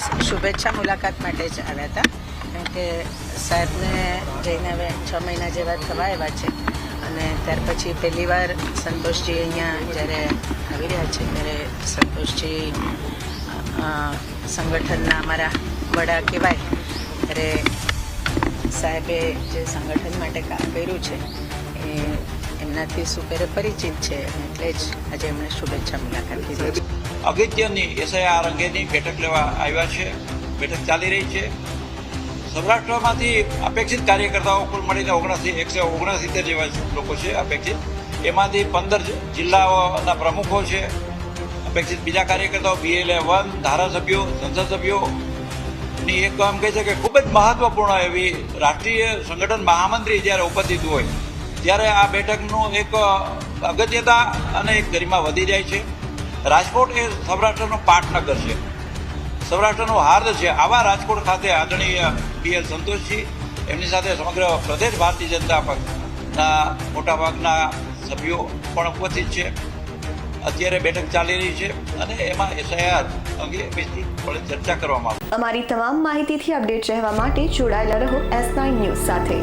શુભેચ્છા મુલાકાત માટે જ આવ્યા હતા. કેમ કે સાહેબને જઈને હવે છ મહિના જેવા થવા આવ્યા છે. અને ત્યાર પછી પહેલી વાર સંતોષજી અહીંયા જ્યારે આવી રહ્યા છે, ત્યારે સંતોષજી સંગઠનના અમારા વડા કહેવાય, ત્યારે સાહેબે જે સંગઠન માટે કામ કર્યું છે, એ એમનાથી સુપેરે પરિચિત છે. એટલે જ આજે એમણે શુભેચ્છા મુલાકાત લીધી છે. અગત્યની એસઆઈઆર અંગેની બેઠક લેવા આવ્યા છે. બેઠક ચાલી રહી છે. સૌરાષ્ટ્રમાંથી અપેક્ષિત કાર્યકર્તાઓ કુલ મળીને ઓગણસી, એકસો ઓગણસિત્તેર જેવા લોકો છે અપેક્ષિત. એમાંથી પંદર જિલ્લાઓના પ્રમુખો છે. અપેક્ષિત બીજા કાર્યકર્તાઓ બીએલએ વન ધારાસભ્યો સંસદ સભ્યો ની એક કામ કહે છે કે ખૂબ જ મહત્વપૂર્ણ એવી રાષ્ટ્રીય સંગઠન મહામંત્રી જ્યારે ઉપસ્થિત હોય ત્યારે આ બેઠકનું એક અગત્યતા અને એક ગરિમા વધી જાય છે. રાજકોટ એ સૌરાષ્ટ્રનો પાટનગર છે. સૌરાષ્ટ્રનો હાર્દ છે. આવા રાજકોટ ખાતે આદરણીય બી એલ સંતોષજી, એમની સાથે સમગ્ર પ્રદેશ ભારતીય જનતા પક્ષના મોટાભાગના સભ્યો પણ ઉપસ્થિત છે. અત્યારે બેઠક ચાલી રહી છે અને એમાં એસઆઈઆર અંગે વિસ્તૃતપણે ચર્ચા કરવામાં આવશે. અમારી તમામ માહિતીથી અપડેટ રહેવા માટે જોડાયેલા રહો એસ નાઇન ન્યૂઝ સાથે.